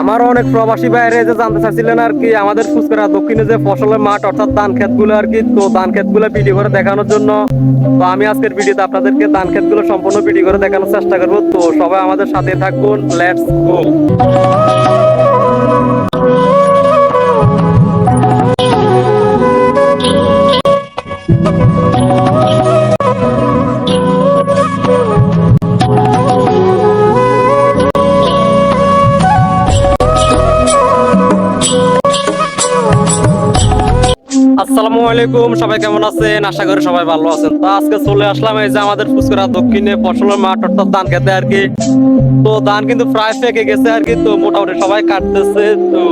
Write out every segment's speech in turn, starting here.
আমার অনেক প্রবাসী বাইরে যে জানতে চাচ্ছিলেন আর কি, আমাদের ফুচকারা দক্ষিণে যে ফসলের মাঠ, অর্থাৎ ধান ক্ষেতগুলো আর কি, তো ধান ক্ষেতগুলো ভিডিও করে দেখানোর জন্য। তো আমি আজকের ভিডিওতে আপনাদেরকে ধান ক্ষেতগুলো সম্পূর্ণ ভিডিও করে দেখানোর চেষ্টা করব। তো সবাই আমাদের সাথে থাকুন লেটস গো আসসালামু আলাইকুম, সবাই কেমন আছেন? আশা করি সবাই ভালো আছেন। তো আজকে চলে আসলাম এই যে আমাদের ফুচকারা দক্ষিণে ফসলের মাঠ, অর্থাৎ ধান খেতে আর কি। তো ধান কিন্তু প্রায় পেকে গেছে আর কি, তো মোটামুটি সবাই কাটতেছে। তো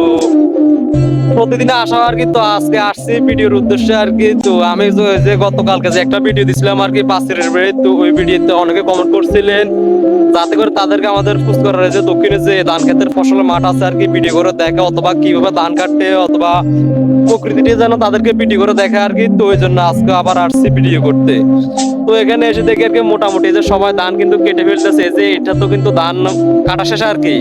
প্রতিদিনে আসা আর কি, তো আজকে আসছি ভিডিওর উদ্দেশ্যে আর কি। তো আমি যে- গতকালকে যে একটা ভিডিও দিছিলাম আর কি পাশের বেড়ে তো ওই ভিডিওতে অনেকে কমেন্ট করছিলেন। যাতে করে তাদেরকে আমাদের ফুচকার যে দক্ষিণে যে ধান ক্ষেতের ফসলের মাঠ আছে আর কি, ভিডিও করে দেখা অথবা কীভাবে ধান কাটতে অথবা প্রকৃতিটি যেন তাদেরকে ভিডিও করে দেখে আর কি, তো ওই জন্য আজকে আবার আসছি ভিডিও করতে। তো এখানে এসে দেখি আর কি মোটামুটি যে সবাই ধান কিন্তু কেটে ফেলতেছে যে এটা তো কিন্তু ধান কাটা শেষ আর কি।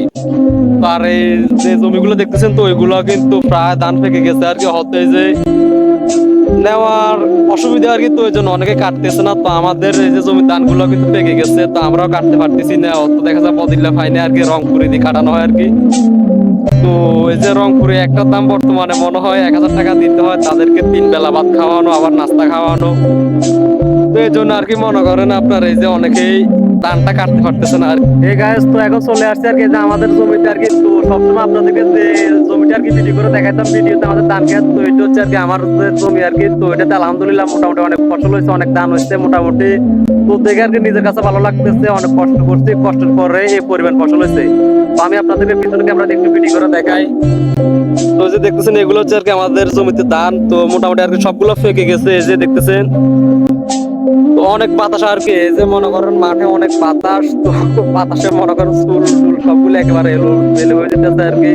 আর এই যে জমিগুলো দেখতেছেন, তো ওইগুলো কিন্তু প্রায় ধান পেকে গেছে আর কি হতে যে নেওয়ার অসুবিধা আর কি, তো ওই জন্য অনেকে কাটতেছে না। তো আমাদের এই যে জমির ধানগুলো কিন্তু পেকে গেছে, তো আমরাও কাটতে পারতেছি না, অত দেখা যায় বদিল্লা ফাইনে আর কি রং করে দিয়ে কাটানো হয় আর কি। তো এই যে রংপুরে একটা দাম বর্তমানে মনে হয় এক হাজার টাকা দিতে হয়, তাদেরকে তিন বেলা ভাত খাওয়ানো, আবার নাস্তা খাওয়ানো। তো এই জন্য আর কি মনে করেন আপনার, এই যে অনেকেই ধানটা কাটতে পারতেছে না আর এই গাছ তো এখন চলে আসছে আর কি যে আমাদের জমিতে আর কি, তো সবসময় আপনাদেরকে যে জমিটা আর কি ভিডিও করে দেখাইতাম ভিডিওতে আমাদের ধান খেত, তো এটা হচ্ছে আর কি আমার জমি আর কি, তো এটাতে আলহামদুলিল্লাহ মোটামুটি অনেক ফসল হয়েছে, অনেক ধান হয়েছে মোটামুটি। তো দেখে আর কি নিজের কাছে ভালো লাগতেছে, অনেক কষ্ট করছি, কষ্টের পরে এই পরিমাণ ফসল হয়েছে। আমি আপনাদেরকে পিছনে ক্যামেরা একটু ভিডিও করে দেখাই। তো যে দেখতেছেন, এগুলো হচ্ছে আর কি আমাদের জমিতে ধান। তো মোটামুটি আর কি সবগুলো ফেকে গেছে, এই যে দেখতেছেন। তো অনেক বাতাস আর কি যে মনে করেন মাঠে অনেক বাতাস, তো বাতাসে মনে করেন চুল চুল সবগুলো একেবারে এলো এলো হয়ে যেতেছে আর কি।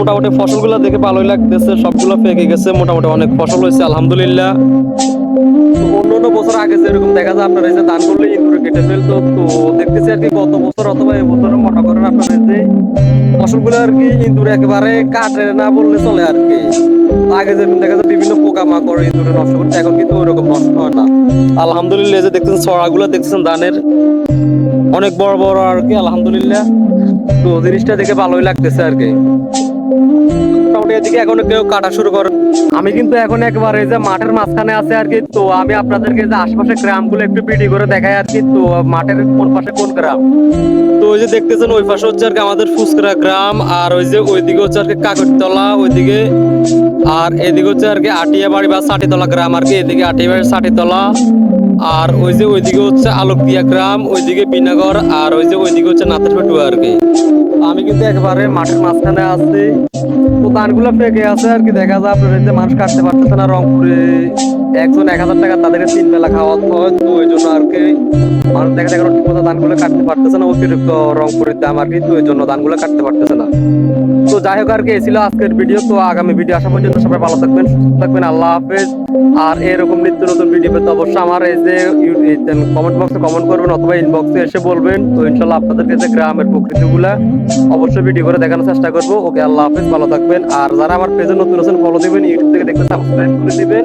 মোটামুটি ফসলগুলো দেখে ভালোই লাগতেছে, সবগুলো পেকে গেছে, মোটামুটি অনেক ফসল হয়েছে, আলহামদুলিল্লাহ। তো অন্য অন্য বছর আগে যেরকম দেখা যায়, আপনার এই যে ধান করলে ইঁদুরে কেটে ফেলতো, তো দেখতেছি আর কি গত বছর অথবা এই বছরে মনে করেন আপনার যে ফসলগুলো আর কি ইঁদুরে একেবারে কাটে না বললে চলে আর কি। আগে যেরকম দেখা যায় বিভিন্ন পোকা মাকড় ইঁদুরে নষ্ট করতে, এখন কিন্তু ওইরকম নষ্ট হয় না। আলহামদুলিল্লাহ যে দেখছেন ছড়াগুলো দেখছেন ধানের অনেক বড় বড় আর কি, আলহামদুলিল্লাহ। তো জিনিসটা দেখে ভালোই লাগতেছে আর কি। মোটামুটি এদিকে এখনও কেউ কাটা শুরু করে আমি কিন্তু এখন একবার এই যে মাঠের মাঝখানে আছে আর কি তো আমি আপনাদেরকে যে আশেপাশে গ্রামগুলো একটু ভিডিও করে দেখাই আর কি তো মাঠের কোন পাশে কোন গ্রাম? তো ওই যে দেখতেছেন ওই পাশে হচ্ছে আর কি আমাদের ফুসকরা গ্রাম আর ওই যে ওইদিকে হচ্ছে আর কি কাকরতলা ওইদিকে আর এদিকে হচ্ছে আর কি আটিয়া বাড়ি বা সাটিতলা গ্রাম আর কি এদিকে আটিয়া বাড়ি সাটিতলা। আর ওই যে ওইদিকে হচ্ছে আলোকদিয়া গ্রাম ওইদিকে বিনাগর আর ওই যে ওইদিকে হচ্ছে নাথের পেটুয়া আর কি। আমি কিন্তু একবারে মাঠের মাঝখানে আছি। তো ধানগুলো পেকে আছে আর কি, দেখা যায় আপনার মানুষ কাটতে পারতেছে না রংপুরে। একজন এক হাজার টাকা তাদেরকে তিন বেলা খাওয়াতে হয়, তো ওই জন্য আর কি। মানুষ দেখা যায় ঠিক মতো ধানগুলো কাটতে পারতেছে না, অতিরিক্ত রংপুরের দাম আর কি, তো ওই জন্য ধানগুলো কাটতে পারতেছে না। তো যাই হোক আর কি ছিল আজকের ভিডিও, তো আগামী ভিডিও আসা পর্যন্ত সবাই ভালো থাকবেন থাকবেন, আল্লাহ হাফেজ। আর এরকম নিত্য নতুন ভিডিও পেতে অবশ্যই আমার এই যে কমেন্ট বক্সে কমেন্ট করবেন অথবা ইনবক্সে এসে বলবেন। তো ইনশাল্লাহ আপনাদেরকে যে গ্রামের প্রকৃতিগুলা অবশ্যই ভিডিও করে দেখানোর চেষ্টা করব। ওকে, আল্লাহ হাফেজ, ভালো থাকবেন। আর যারা আমার পেজে নতুন আছেন ফলো দিবেন ইউটিউব থেকে দেখতে সাবস্ক্রাইব করে দিবেন।